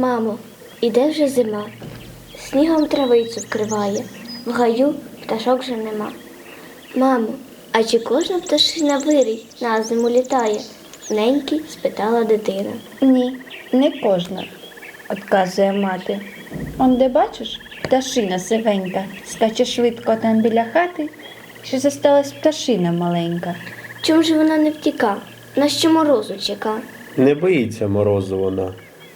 Мамо, іде вже зима, снігом травицю вкриває, в гаю пташок вже нема. Мамо, а чи кожна пташина вирій на зиму літає? Неньки спитала дитина. Ні, не кожна, отказує мати. Он де бачиш, пташина сивенька, скаче швидко там біля хати, що зосталась пташина маленька. Чому ж вона не втіка? На що морозу чека? Не боїться морозу вона,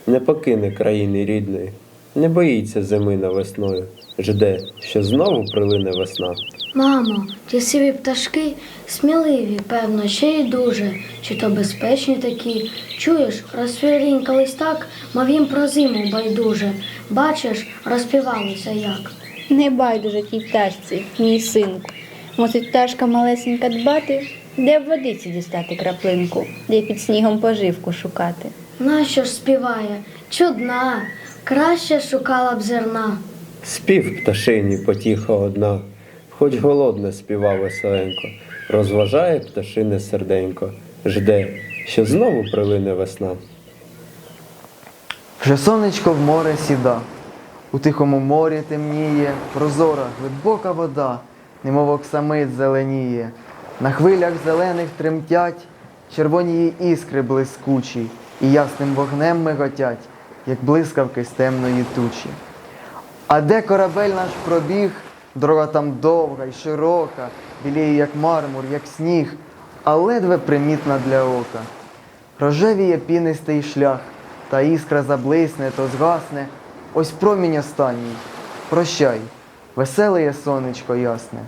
не покине країни рідної, не боїться зими навесною, жде, що знову прилине весна. Мамо, ті сиві пташки сміливі, певно, ще й дуже, чи то безпечні такі. Чуєш, розсвірінькались так, мов їм про зиму байдуже. Бачиш, розпівалися як. Не байдуже тій пташці, мій синку. Мусить пташка малесенька дбати, де в водиці дістати краплинку, де під снігом поживку шукати. Нащо ж співає? Чудна, краще шукала б зерна. Спів пташині потіха одна, хоч голодне співа веселенько, розважає пташине серденько, жде, що знову прилине весна. Вже сонечко в море сіда, у тихому морі темніє, прозора, глибока вода, немов оксамит зеленіє. На хвилях зелених тремтять. Червоні її іскри блискучі, і ясним вогнем миготять, як блискавки з темної тучі. А де корабель наш пробіг, дорога там довга й широка, біліє, як мармур, як сніг, а ледве примітна для ока. Рожевіє пінистий шлях, та іскра заблисне, то згасне. Ось промінь останній. Прощай, веселе є сонечко ясне.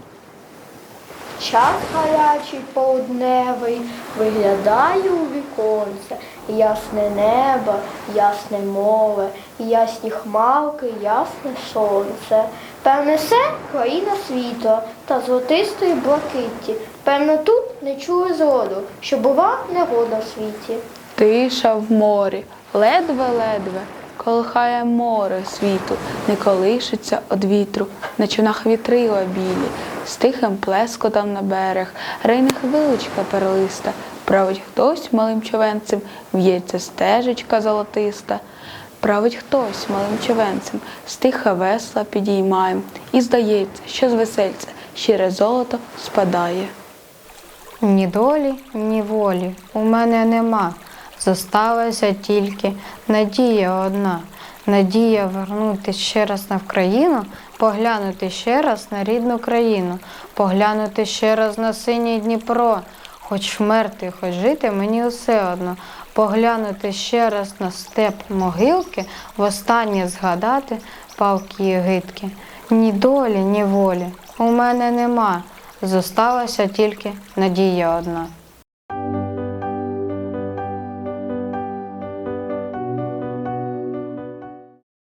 Час гарячий полудневий, виглядаю у віконце, ясне небо, ясне море, ясні хмарки, ясне сонце. Певне, це країна світу та золотистої блакитті. Певно, тут не чули зроду, що бува негода в світі. Тиша в морі, ледве-ледве, колихає море світу, не колишиться од вітру, на човнах вітрила білі, з тихим плескотом на берег, рейне хвиличка перлиста, править хтось малим човенцем, в'ється стежечка золотиста. Править хтось малим човенцем, стиха весла підіймаєм, і здається, що з весельця щире золото спадає. Ні долі, ні волі у мене нема. Зосталася тільки надія одна. Надія вернути ще раз на Вкраїну, поглянути ще раз на рідну країну, поглянути ще раз на синій Дніпро, хоч вмерти, хоч жити, мені усе одно. Поглянути ще раз на степ могилки, востаннє згадати палки єгитки. Ні долі, ні волі у мене нема. Зосталася тільки надія одна.